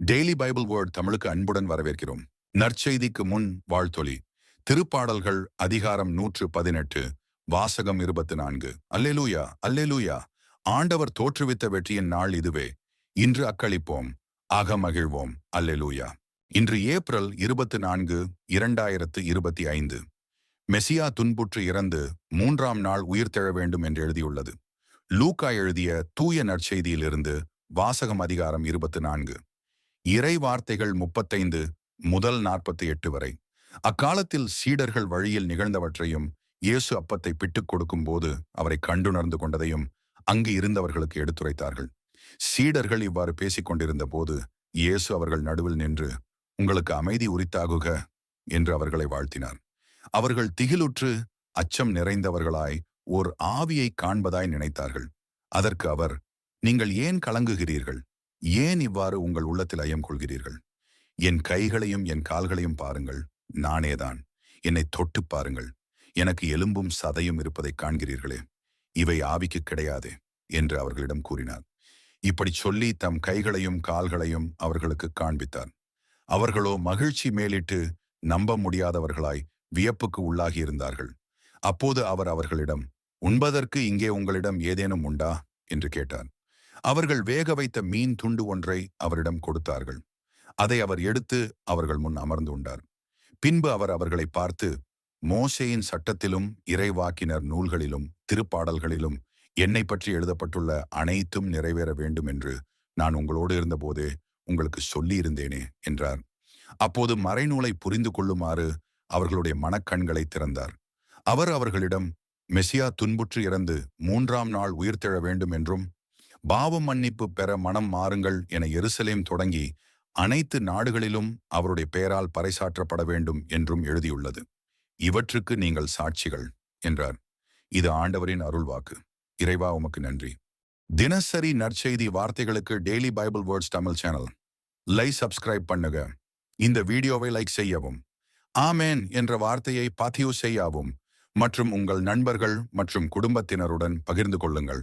Daily Bible word தமிழுக்கு அன்புடன் வரவேற்கிறோம். நற்செய்திக்கு முன் வாழ்த்தொலி. திருப்பாடல்கள் அதிகாரம் நூற்று பதினெட்டு வாசகம் இருபத்தி நான்கு அல்லேலூயா அல்லேலூயா. ஆண்டவர் தோற்றுவித்த வெற்றியின் நாள் இதுவே. இன்று அக்களிப்போம் அகமகிழ்வோம். அல்லேலூயா. இன்று ஏப்ரல் இருபத்தி நான்கு இரண்டாயிரத்து இருபத்தி ஐந்து. மெசியா துன்புற்று இறந்து மூன்றாம் நாள் உயிர்த்தெழ வேண்டும் என்று எழுதியுள்ளது. லூக்கா எழுதிய தூய நற்செய்தியிலிருந்து வாசகம் அதிகாரம் இருபத்தி நான்கு இறை வார்த்தைகள் முப்பத்தைந்து முதல் நாற்பத்தி எட்டு வரை. அக்காலத்தில் சீடர்கள் வழியில் நிகழ்ந்தவற்றையும் இயேசு அப்பத்தை பிட்டுக் கொடுக்கும் போது அவரை கண்டுணர்ந்து கொண்டதையும் அங்கு இருந்தவர்களுக்கு எடுத்துரைத்தார்கள். சீடர்கள் இவ்வாறு பேசிக் கொண்டிருந்த போது இயேசு அவர்கள் நடுவில் நின்று உங்களுக்கு அமைதி உரித்தாகுக என்று அவர்களை வாழ்த்தினார். அவர்கள் திகிலுற்று அச்சம் நிறைந்தவர்களாய் ஓர் ஆவியை காண்பதாய் நினைத்தார்கள். அதற்கு அவர் நீங்கள் ஏன் கலங்குகிறீர்கள்? ஏன் இவ்வாறு உங்கள் உள்ளத்தில் ஐயம் கொள்கிறீர்கள்? என் கைகளையும் என் கால்களையும் பாருங்கள் நானேதான். என்னை தொட்டு பாருங்கள். எனக்கு எலும்பும் சதையும் இருப்பதை காண்கிறீர்களே இவை ஆவிக்கு கிடையாது என்று அவர்களிடம் கூறினார். இப்படி சொல்லி தம் கைகளையும் கால்களையும் அவர்களுக்கு காண்பித்தார். அவர்களோ மகிழ்ச்சி மேலிட்டு நம்ப முடியாதவர்களாய் வியப்புக்கு உள்ளாகியிருந்தார்கள் அப்போது அவர் அவர்களிடம் உண்பதற்கு இங்கே உங்களிடம் ஏதேனும் உண்டா? என்று கேட்டார். அவர்கள் வேக வைத்த மீன் துண்டு ஒன்றை அவரிடம் கொடுத்தார்கள். அதை அவர் எடுத்து அவர்கள் முன் அமர்ந்து கொண்டார் பின்பு அவர் அவர்களை பார்த்து மோசையின் சட்டத்திலும் இறைவாக்கினர் நூல்களிலும் திருப்பாடல்களிலும் என்னை பற்றி எழுதப்பட்டுள்ள அனைத்தும் நிறைவேற வேண்டும் என்று நான் உங்களோடு இருந்தபோதே உங்களுக்கு சொல்லியிருந்தேனே என்றார். அப்போது மறைநூலை புரிந்து கொள்ளுமாறு அவர்களுடைய மனக்கண்களை திறந்தார். அவர் அவர்களிடம் மெசியா துன்புற்று இறந்து மூன்றாம் நாள் உயிர்த்தெழ வேண்டும் என்றும் பாவ மன்னிப்பு பெற மனம் மாறுங்கள் என எருசலேம் தொடங்கி அனைத்து நாடுகளிலும் அவருடைய பெயரால் பறைசாற்றப்பட வேண்டும் என்றும் எழுதியுள்ளது. இவற்றுக்கு நீங்கள் சாட்சிகள் என்றார். இது ஆண்டவரின் அருள்வாக்கு. இறைவா உமக்கு நன்றி. தினசரி நற்செய்தி வார்த்தைகளுக்கு daily Bible words Tamil channel. லை சப்ஸ்கிரைப் பண்ணுங்க. இந்த வீடியோவை லைக் செய்யவும். ஆமேன் என்ற வார்த்தையை பதிவு செய்யவும் மற்றும் உங்கள் நண்பர்கள் மற்றும் குடும்பத்தினருடன் பகிர்ந்து கொள்ளுங்கள்.